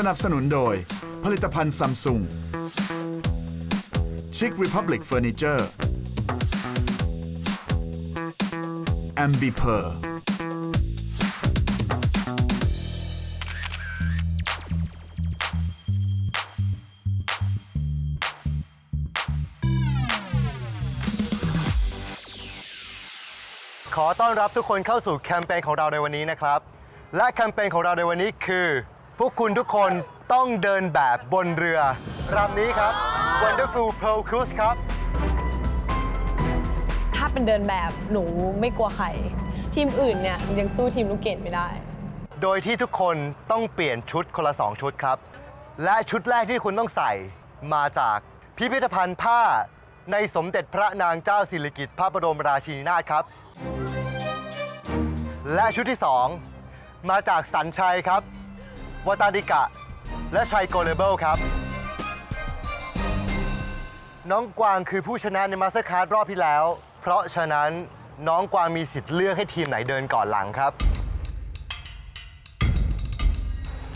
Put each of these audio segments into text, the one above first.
สนับสนุนโดย ผลิตภัณฑ์ซัมซุง Chic Republic Furniture Ambipur ขอต้อนรับทุกคนเข้าสู่แคมเปญของเราในวันนี้นะครับ และแคมเปญของเราในวันนี้คือ พวกคุณทุกคนต้องเดินแบบบนเรือลำนี้ครับ Wonderful Pearl Cruise ครับ ถ้าเป็นเดินแบบหนูไม่กลัวใคร ทีมอื่นเนี่ยยังสู้ทีมลูกเกดไม่ได้ โดยที่ทุกคนต้องเปลี่ยนชุดคนละ 2 ชุดครับ และชุดแรกที่คุณต้องใส่มาจากพิพิธภัณฑ์ผ้าในสมเด็จพระนางเจ้าสิริกิติ์พระบรมราชินีนาถครับ และชุดที่ 2 มาจากสันชัยครับ วตาดิกะ และชัยโกเลเบิลครับ น้องกวางคือผู้ชนะในมาสเตอร์คาร์ดรอบที่แล้ว เพราะฉะนั้นน้องกวางมีสิทธิ์เลือกให้ทีมไหนเดินก่อนหลังครับ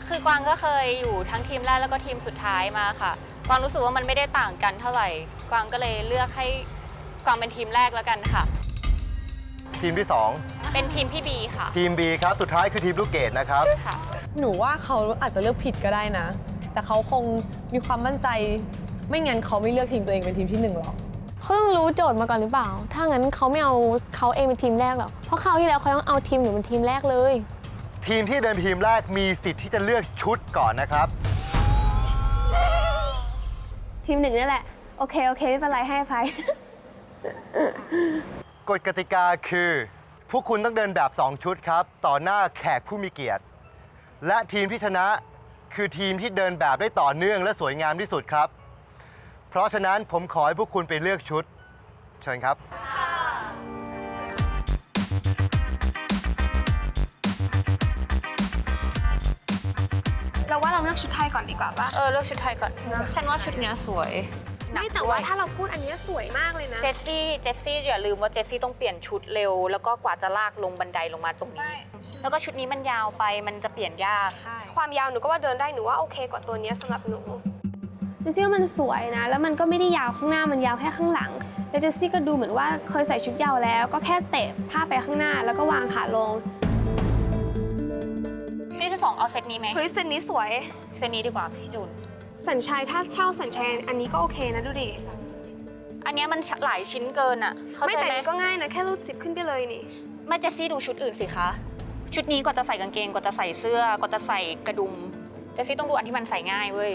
คือกวางก็เคยอยู่ทั้งทีมแรกแล้วก็ทีมสุดท้ายมาค่ะ กวางรู้สึกว่ามันไม่ได้ต่างกันเท่าไหร่ กวางก็เลยเลือกให้กวางเป็นทีมแรกแล้วกันค่ะ ทีมที่ 2 เป็นทีมพี่บีค่ะ ทีม B ครับ สุดท้ายคือทีมลูกเกดนะครับ ค่ะ หนูว่าเขาอาจจะเลือกผิดก็ได้นะ แต่เขาคงมีความมั่นใจ ไม่งั้นเขาไม่เลือกทีมตัวเองเป็นทีมที่หนึ่งหรอกเขาต้องรู้โจทย์มาก่อนหรือเปล่า ถ้างั้นเขาไม่เอาเขาเองเป็นทีมแรกหรอก เพราะคราวที่แล้วเขาต้องเอาทีมหนูเป็นทีมแรกเลย ทีมที่เดินทีมแรกมีสิทธิ์ที่จะเลือกชุดก่อนนะครับ ทีมหนึ่งนี่แหละ โอเค โอเค ไม่เป็นไร ให้อภัย กฎกติกาคือ พวกคุณต้องเดินแบบ 2 ชุดครับ ต่อหน้าแขกผู้มีเกียรติ และทีมที่ชนะคือทีมที่เดินแบบได้ต่อเนื่องและสวยงามที่สุดครับ เพราะฉะนั้นผมขอให้พวกคุณไปเลือกชุด เชิญครับ เราว่าเราเลือกชุดไทยก่อนดีกว่าปะเออเลือกชุดไทยก่อน ฉันว่าชุดเนี้ยสวย ไม่แต่ว่าถ้าเราพูดอันเนี้ยสวยมากเลยนะเจสซี่เจสซี่อย่าลืมว่าเจสซี่ต้องเปลี่ยนชุดเร็ว แล้วก็กว่าจะลากลงบันไดลงมาตรงนี้ แล้วก็ชุดนี้มันยาวไปมันจะเปลี่ยนยาก ความยาวหนูก็ว่าเดินได้หนูว่าโอเคกว่าตัวเนี้ยสำหรับหนู เจสซี่ว่ามันสวยนะ แล้วมันก็ไม่ได้ยาวข้างหน้ามันยาวแค่ข้างหลังแล้วเจสซี่ก็ดูเหมือนว่าเคยใส่ชุดยาวแล้ว ก็แค่เตะผ้าไปข้างหน้าแล้วก็วางขาลงที่ที่สองเอาเซตนี้ไหมเฮ้ยเซนนี้สวย เซตนี้ดีกว่าพี่จูน สัญชัยถ้าเช่าสัญชัยอันนี้ก็โอเคนะดูดิ อันเนี้ยมันหลายชิ้นเกินอะเข้าไม่ใจแต่ไหมนี่ก็ง่ายนะแค่รูดซิปขึ้นไปเลยนี่ ไม่เจสซี่ดูชุดอื่นสิคะ ชุดนี้กว่าจะใส่กางเกงกว่าจะใส่เสื้อกว่าจะใส่กระดุมเจสซี่ต้องดูอันที่มันใส่ง่ายเว้ย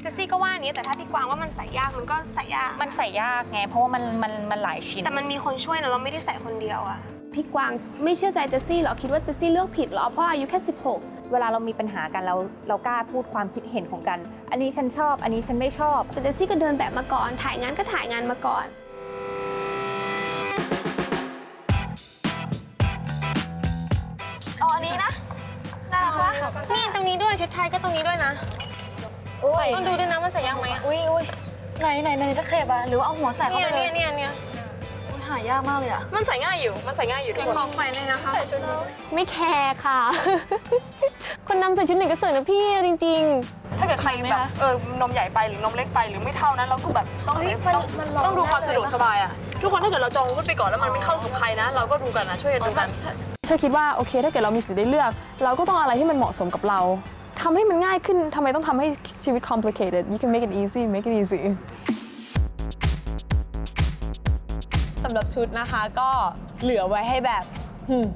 เจสซี่ก็ว่าอันนี้แต่ถ้าพี่กวางว่ามันใส่ยากมันก็ใส่ยากมันใส่ยากไงเพราะว่ามันมันมันหลายชิ้น แต่มันมีคนช่วยนะเราไม่ได้ใส่คนเดียวอะพี่กวางไม่เชื่อใจเจสซี่หรอคิดว่าเจสซี่เลือกผิดเหรอเพราะอายุแค่ 16 เวลาเรามีปัญหากันเราเรากล้าพูดความคิดเห็นของกัน อันนี้ฉันชอบ อันนี้ฉันไม่ชอบ แต่เจสซี่ก็เดินแบบมาก่อน ถ่ายงานก็ถ่ายงานมาก่อนเอาอันนี้นะน่ารักปะนี่ตรงนี้ด้วยชุดไทยก็ตรงนี้ด้วยนะต้องดูด้วยนะมันใส่ยากไหมอะอุ้ยอุ้ยไหนไหนไหนตะเข็บอะหรือว่าเอาหัวใส่เข้าเนี่ยไปเลเนี่ยยเนี่ยเนี่ยมัน หายากมากเลยอะมันใส่ง่ายอยู่ มันใส่ง่ายอยู่ทุกคนของใหม่เลยนะคะ ใส่ชุดเราไม่แคร์ค่ะ คนนำใส่ชุดไหนก็สวยนะพี่เอาจริง ถ้าเกิดใครแบบเออนมใหญ่ไปหรือนมเล็กไปหรือไม่เท่านั้นเราก็แบบต้องต้องดูความสะดวกสบายอะทุกคนถ้าเกิดเราจองวุ้ไปก่อนแล้วมันไม่เข้ากับใครนะ เราก็ดูกันนะช่วยกันดูกันเชื่อคิดว่าโอเค ถ้าเกิดเรามีสิทธิ์ได้เลือก เราก็ต้องเอาอะไรที่มันเหมาะสมกับเราทำให้มันง่ายขึ้นทำไมต้องทำให้ชีวิต complicated you can make it easy make it easy ำหรับชุดนะคะ ก็เหลือไว้ให้แบบหึ่ม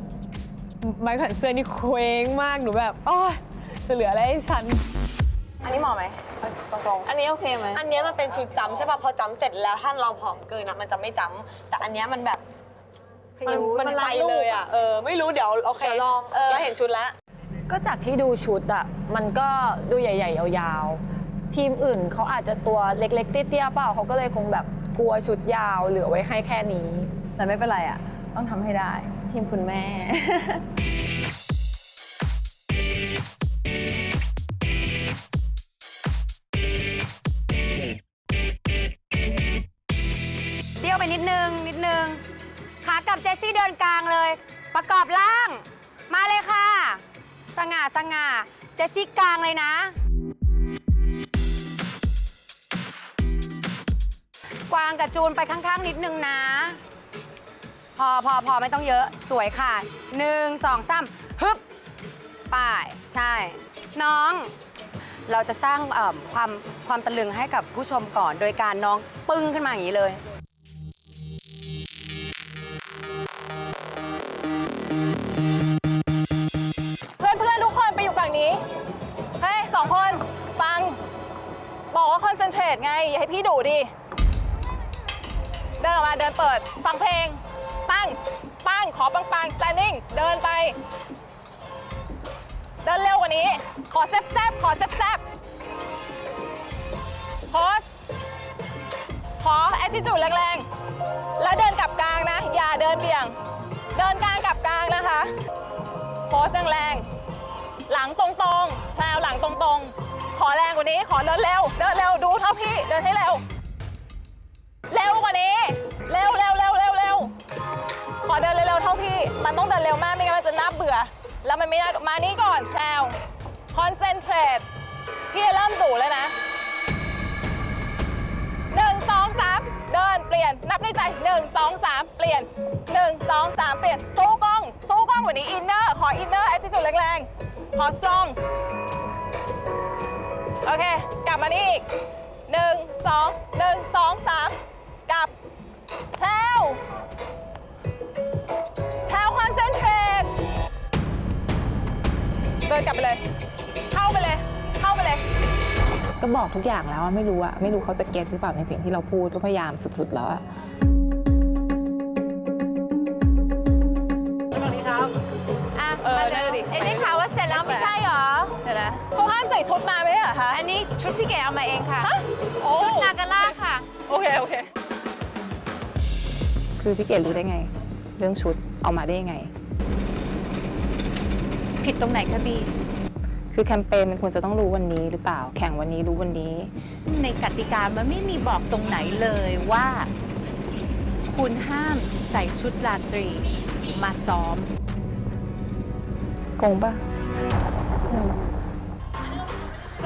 ไม้แขวนเสื้อนี่เคว้งมากหนูแบบโอ้ยจะเหลืออะไรให้ฉัน อันนี้เหมาะไหมตรงอันนี้โอเคไหมอันเนี้ยมันเป็นชุดจำใช่ป่ะพอจำเสร็จแล้วถ้าเราผอมเกินอะมันจะไม่จำแต่อันเนี้ยมันแบบมันมันไปเลยอะเออไม่รู้เดี๋ยวโอเคเออเราเห็นชุดแล้ว ก็จากที่ดูชุดอะมันก็ดูใหญ่ ๆ ยาวๆ ทีมอื่นเขาอาจจะตัวเล็ก ๆ เตี้ยๆเปล่าเขาก็เลยคงแบบ กลัวชุดยาวเหลือไว้ให้แค่นี้ แต่ไม่เป็นไรอะต้องทำให้ได้ ทีมคุณแม่เดี่ยวไปนิดนึง นิดนึง ขากลับเจสซี่เดินกลางเลย ประกอบร่าง มาเลยค่ะ สง่าสง่าเจสซี่กลางเลยนะ กวางกับจูนไปข้างๆนิดนึงนะ พอพอพอไม่ต้องเยอะสวยค่ะหนึ่งสองสามฮึบป้ายใช่ น้อง เราจะสร้างเอิ่มความความตะลึงให้กับผู้ชมก่อน โดยการน้องปึ้งขึ้นมาอย่างนี้เลย เพื่อนเพื่อนๆทุกคนไปอยู่ฝั่งนี้ เฮ้ยสองคน ฟัง บอกว่าคอนเซนเทรตไง อย่าให้พี่ดุดิเดิ นออกมาเดินเปิด ฟังเพลง ตั้ง ปังขอปังปัง standing เดินไป เดินเร็วกว่านี้ ขอแซบแซบๆขอแซบแซบโพสขอ attitude แรงๆ แล้วเดินกลับกลางนะ อย่าเดินเบี่ยง เดินกลางกลับกลางนะคะ โพสแรงๆ หลังตรงๆแพลวหลังตรงๆ ขอแรงกว่านี้ ขอเดินเร็ว เดินเร็ว ดูเท่าพี่ เดินให้เร็ว นี้ เร็วเร็วเร็วเร็วเร็วขอเดินเร็วๆเท่าพี่ มันต้องเดินเร็วมากไม่งั้นมันจะน่าเบื่อ แล้วมันไม่น่ามานี่ก่อนแพลวคอนเซนเทรตพี่จะเริ่มดุแล้วนะหนึ่งสองสามเดินเปลี่ยนนับในใจหนึ่งสองสามเปลี่ยนหนึ่งสองสามเปลี่ยนสู้กล้องสู้กล้องกว่านี้อินเนอร์ขออินเนอร์แอตติจูดแรงๆขอสตรองโอเค กลับมานี่อีกหนึ่งสองหนึ่งสองสาม ดินกลับไปเลย เข้าไปเลย เข้าไปเลย ก็บอกทุกอย่างแล้วอะไม่รู้อะไม่รู้เขาจะเก็ตหรือเปล่าในสิ่งที่เราพูดก็พยายามสุดๆแล้วอะอะเออมาได้เร็วดิ เอ็นได้ข่าวว่าเสร็จแล้วไม่ใช่เหรอ เดี๋ยวนะเขาห้ามใส่ชุดมาไหมเหรอคะ อันนี้ชุดพี่เก๋เอามาเองค่ะ ฮะโอ้ ชุดนากาล่าค่ะ โอเค โอเค คือพี่เกดรู้ได้ไง เรื่องชุดเอามาได้ยังไง ผิดตรงไหนคะบีคือแคมเปญมันควรจะต้องรู้วันนี้หรือเปล่า แข่งวันนี้รู้วันนี้ ในกติกามันไม่มีบอกตรงไหนเลยว่า คุณห้ามใส่ชุดราตรีมาซ้อมโกงปะ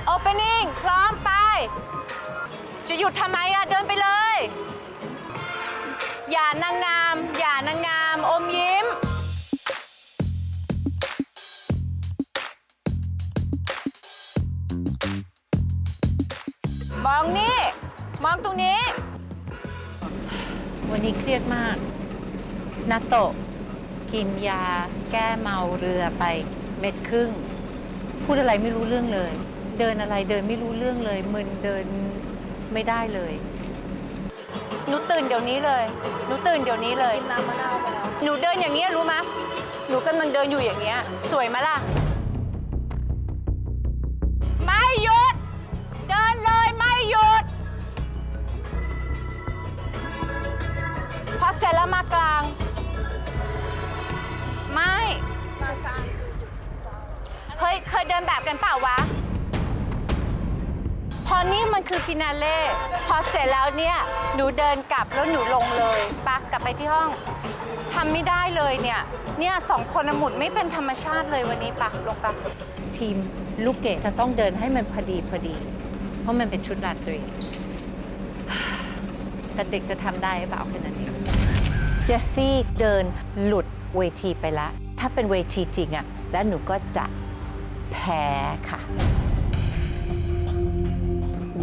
โอเปนิ่งพร้อมไป จะหยุดทำไมอะเดินไปเลย อย่านางงาม อย่านางงาม อมยิ้ม มองนี่ มองตรงนี้ วันนี้เครียดมากนาโตะกินยาแก้เมาเรือไปเม็ดครึ่ง พูดอะไรไม่รู้เรื่องเลย เดินอะไรเดินไม่รู้เรื่องเลย มึนเดินไม่ได้เลยหนูตื่นเดี๋ยวนี้เลยหนูตื่นเดี๋ยวนี้เลยน้ำมะนาวไปแล้วหนูเดินอย่างเงี้ยรู้ไหมหนูกำลังเดินอยู่อย่างเงี้ย สวยไหมล่ะ เสร็จแล้วมากลาง ไม่ เฮ้ย เคยเดินแบบกันเปล่าวะ พอนี่มันคือฟินาเล่ พอเสร็จแล้วเนี่ย หนูเดินกลับแล้วหนูลงเลยปะกลับไปที่ห้อง ทำไม่ได้เลยเนี่ย เนี่ยสองคนน่ะหมุนไม่เป็นธรรมชาติเลยวันนี้ปะลงปะทีมลูกเกดจะต้องเดินให้มันพอดีพอดี เพราะมันเป็นชุดราตรี แต่เด็กจะทำได้หรือเปล่าแค่นั้นเอง เจสซี่เดินหลุดเวทีไปแล้ว ถ้าเป็นเวทีจริงอะแล้วหนูก็จะแพ้ค่ะ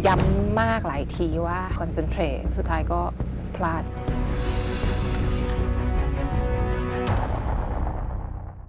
ย้ำมากหลายทีว่าคอนเซนเทรตสุดท้ายก็พลาด